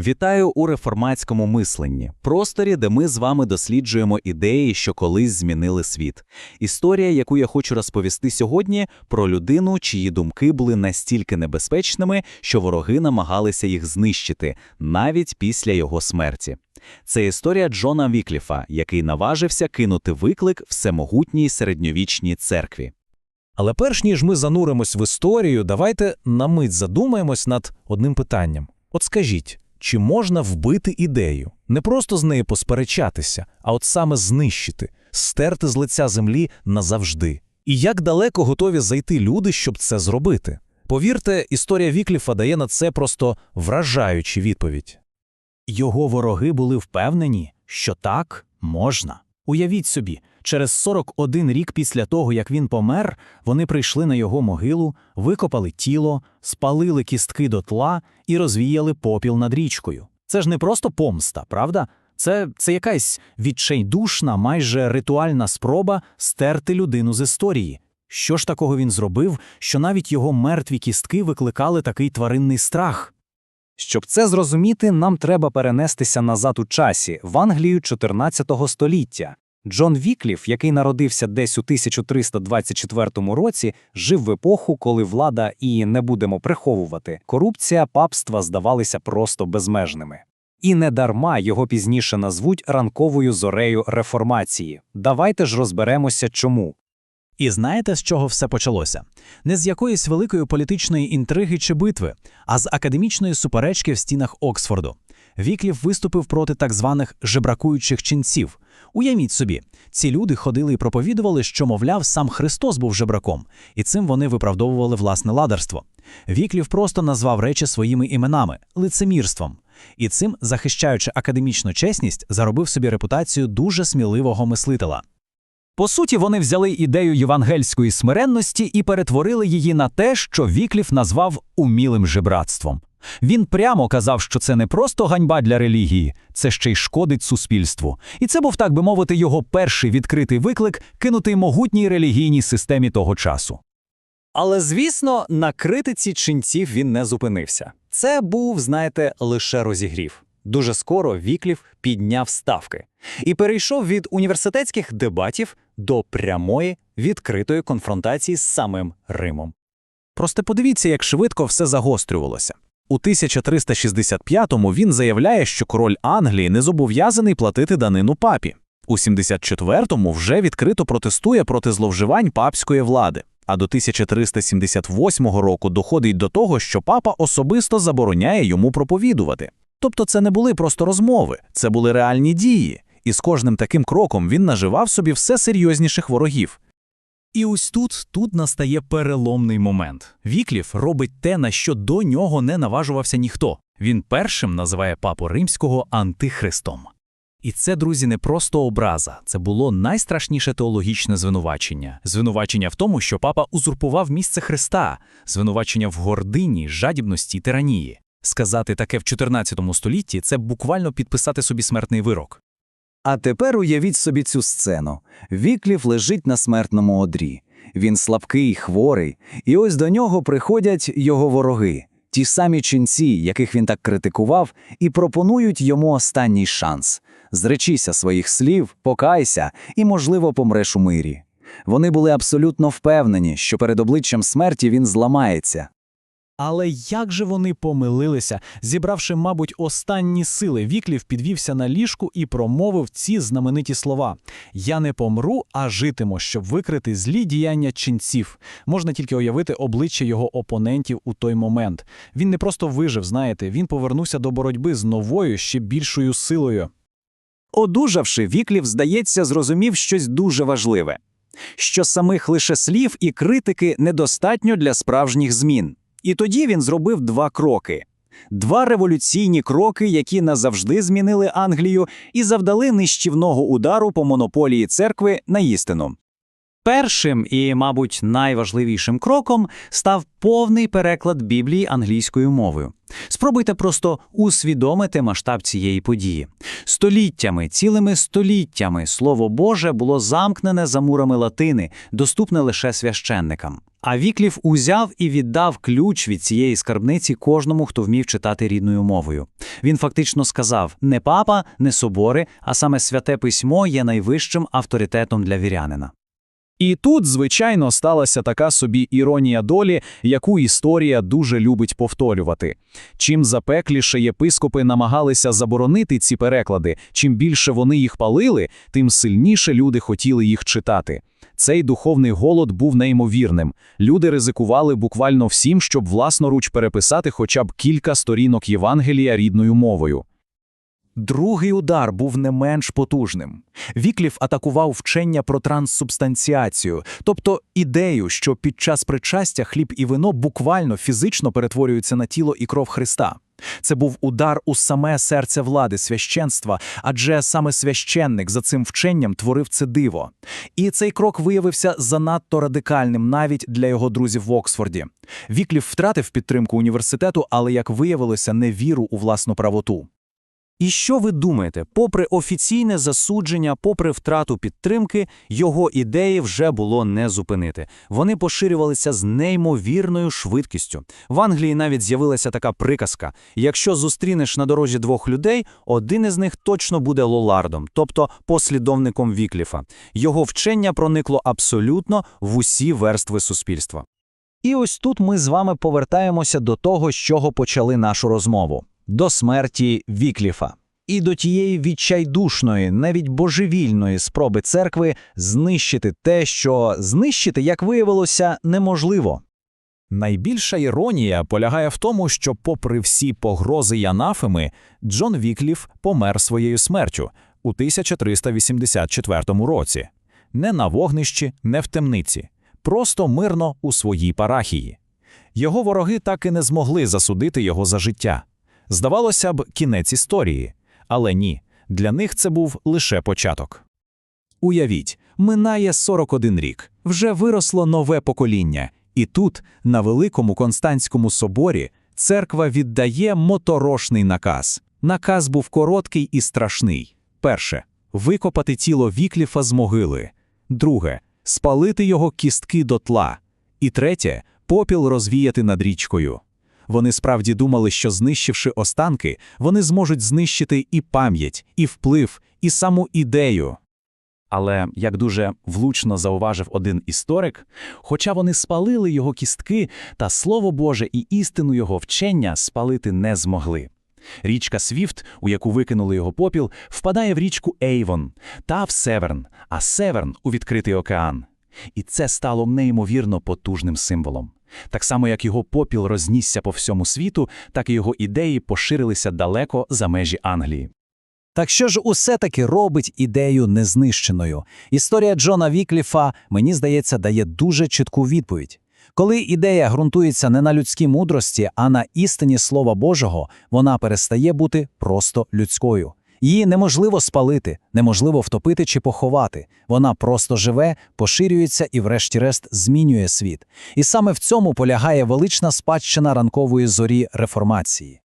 Вітаю у реформатському мисленні, просторі, де ми з вами досліджуємо ідеї, що колись змінили світ. Історія, яку я хочу розповісти сьогодні, про людину, чиї думки були настільки небезпечними, що вороги намагалися їх знищити навіть після його смерті. Це історія Джона Вікліфа, який наважився кинути виклик всемогутній середньовічній церкві. Але перш ніж ми зануримось в історію, давайте на мить задумаємось над одним питанням. От скажіть, чи можна вбити ідею, не просто з нею посперечатися, а от саме знищити, стерти з лиця землі назавжди? І як далеко готові зайти люди, щоб це зробити? Повірте, історія Вікліфа дає на це просто вражаючу відповідь. Його вороги були впевнені, що так можна. Уявіть собі, через 41 рік після того, як він помер, вони прийшли на його могилу, викопали тіло, спалили кістки дотла і розвіяли попіл над річкою. Це ж не просто помста, правда? Це, це якась відчайдушна, майже ритуальна спроба стерти людину з історії. Що ж такого він зробив, що навіть його мертві кістки викликали такий тваринний страх? Щоб це зрозуміти, нам треба перенестися назад у часі, в Англію 14 століття. Джон Вікліф, який народився десь у 1324 році, жив в епоху, коли влада і не будемо приховувати, корупція папства здавалися просто безмежними. І не дарма його пізніше назвуть ранковою зорею реформації. Давайте ж розберемося, чому. І знаєте, з чого все почалося? Не з якоїсь великої політичної інтриги чи битви, а з академічної суперечки в стінах Оксфорду. Віклів виступив проти так званих жебракуючих ченців. Уявіть собі, ці люди ходили і проповідували, що, мовляв, сам Христос був жебраком, і цим вони виправдовували власне ладарство. Віклів просто назвав речі своїми іменами лицемірством. І цим, захищаючи академічну чесність, заробив собі репутацію дуже сміливого мислителя. По суті, вони взяли ідею євангельської смиренності і перетворили її на те, що Вікліф назвав умілим жебратством. Він прямо казав, що це не просто ганьба для релігії, це ще й шкодить суспільству. І це був, так би мовити, його перший відкритий виклик кинутий могутній релігійній системі того часу. Але, звісно, на критиці ченців він не зупинився. Це був, знаєте, лише розігрів. Дуже скоро Вікліф підняв ставки і перейшов від університетських дебатів до прямої відкритої конфронтації з самим Римом. Просто подивіться, як швидко все загострювалося. У 1365-му він заявляє, що король Англії не зобов'язаний платити данину папі. У 74-му вже відкрито протестує проти зловживань папської влади. А до 1378 року доходить до того, що папа особисто забороняє йому проповідувати. Тобто це не були просто розмови, це були реальні дії, і з кожним таким кроком він наживав собі все серйозніших ворогів. І ось тут тут настає переломний момент. Вікліф робить те, на що до нього не наважувався ніхто. Він першим називає папу римського антихристом. І це, друзі, не просто образа, це було найстрашніше теологічне звинувачення. Звинувачення в тому, що папа узурпував місце Христа, звинувачення в гордині, жадібності тиранії. Сказати таке в 14 столітті це буквально підписати собі смертний вирок. А тепер уявіть собі цю сцену. Вікліф лежить на смертному одрі. Він слабкий, хворий, і ось до нього приходять його вороги, ті самі ченці, яких він так критикував, і пропонують йому останній шанс зречися своїх слів, покайся і, можливо, помреш у мирі. Вони були абсолютно впевнені, що перед обличчям смерті він зламається. Але як же вони помилилися, зібравши, мабуть, останні сили, Віклів підвівся на ліжку і промовив ці знамениті слова: Я не помру, а житиму, щоб викрити злі діяння ченців. Можна тільки уявити обличчя його опонентів у той момент. Він не просто вижив, знаєте, він повернувся до боротьби з новою, ще більшою силою. Одужавши, Віклів, здається, зрозумів щось дуже важливе: що самих лише слів і критики недостатньо для справжніх змін. І тоді він зробив два кроки. Два революційні кроки, які назавжди змінили Англію і завдали нищівного удару по монополії церкви на істину. Першим і, мабуть, найважливішим кроком став повний переклад Біблії англійською мовою. Спробуйте просто усвідомити масштаб цієї події. Століттями, цілими століттями Слово Боже було замкнене за мурами латини, доступне лише священникам. А Вікліф узяв і віддав ключ від цієї скарбниці кожному, хто вмів читати рідною мовою. Він фактично сказав: не папа, не собори, а саме святе письмо є найвищим авторитетом для вірянина. І тут, звичайно, сталася така собі іронія долі, яку історія дуже любить повторювати. Чим запекліше єпископи намагалися заборонити ці переклади, чим більше вони їх палили, тим сильніше люди хотіли їх читати. Цей духовний голод був неймовірним. Люди ризикували буквально всім, щоб власноруч переписати хоча б кілька сторінок Євангелія рідною мовою. Другий удар був не менш потужним. Вікліф атакував вчення про транссубстанціацію, тобто ідею, що під час причастя хліб і вино буквально фізично перетворюються на тіло і кров Христа. Це був удар у саме серце влади священства, адже саме священник за цим вченням творив це диво. І цей крок виявився занадто радикальним навіть для його друзів в Оксфорді. Вікліф втратив підтримку університету, але, як виявилося, не віру у власну правоту. І що ви думаєте, попри офіційне засудження, попри втрату підтримки, його ідеї вже було не зупинити. Вони поширювалися з неймовірною швидкістю. В Англії навіть з'явилася така приказка: якщо зустрінеш на дорозі двох людей, один із них точно буде лолардом, тобто послідовником Вікліфа. Його вчення проникло абсолютно в усі верстви суспільства. І ось тут ми з вами повертаємося до того, з чого почали нашу розмову до смерті Вікліфа. І до тієї відчайдушної, навіть божевільної спроби церкви знищити те, що знищити, як виявилося, неможливо. Найбільша іронія полягає в тому, що, попри всі погрози й анафеми, Джон Вікліф помер своєю смертю у 1384 році. Не на вогнищі, не в темниці, просто мирно у своїй парахії. Його вороги так і не змогли засудити його за життя. Здавалося б, кінець історії. Але ні, для них це був лише початок. Уявіть, минає 41 рік, вже виросло нове покоління, і тут, на Великому Константському соборі, церква віддає моторошний наказ. Наказ був короткий і страшний. Перше викопати тіло Вікліфа з могили. Друге спалити його кістки дотла. І третє попіл розвіяти над річкою. Вони справді думали, що знищивши останки, вони зможуть знищити і пам'ять, і вплив, і саму ідею. Але, як дуже влучно зауважив один історик, хоча вони спалили його кістки, та слово Боже і істину його вчення спалити не змогли. Річка Свіфт, у яку викинули його попіл, впадає в річку Ейвон та в Северн, а Северн у відкритий океан. І це стало неймовірно потужним символом. Так само, як його попіл рознісся по всьому світу, так і його ідеї поширилися далеко за межі Англії. Так що ж усе таки робить ідею незнищеною? Історія Джона Вікліфа, мені здається, дає дуже чітку відповідь. Коли ідея ґрунтується не на людській мудрості, а на істині Слова Божого, вона перестає бути просто людською. Її неможливо спалити, неможливо втопити чи поховати. Вона просто живе, поширюється і, врешті-решт, змінює світ. І саме в цьому полягає велична спадщина ранкової зорі реформації.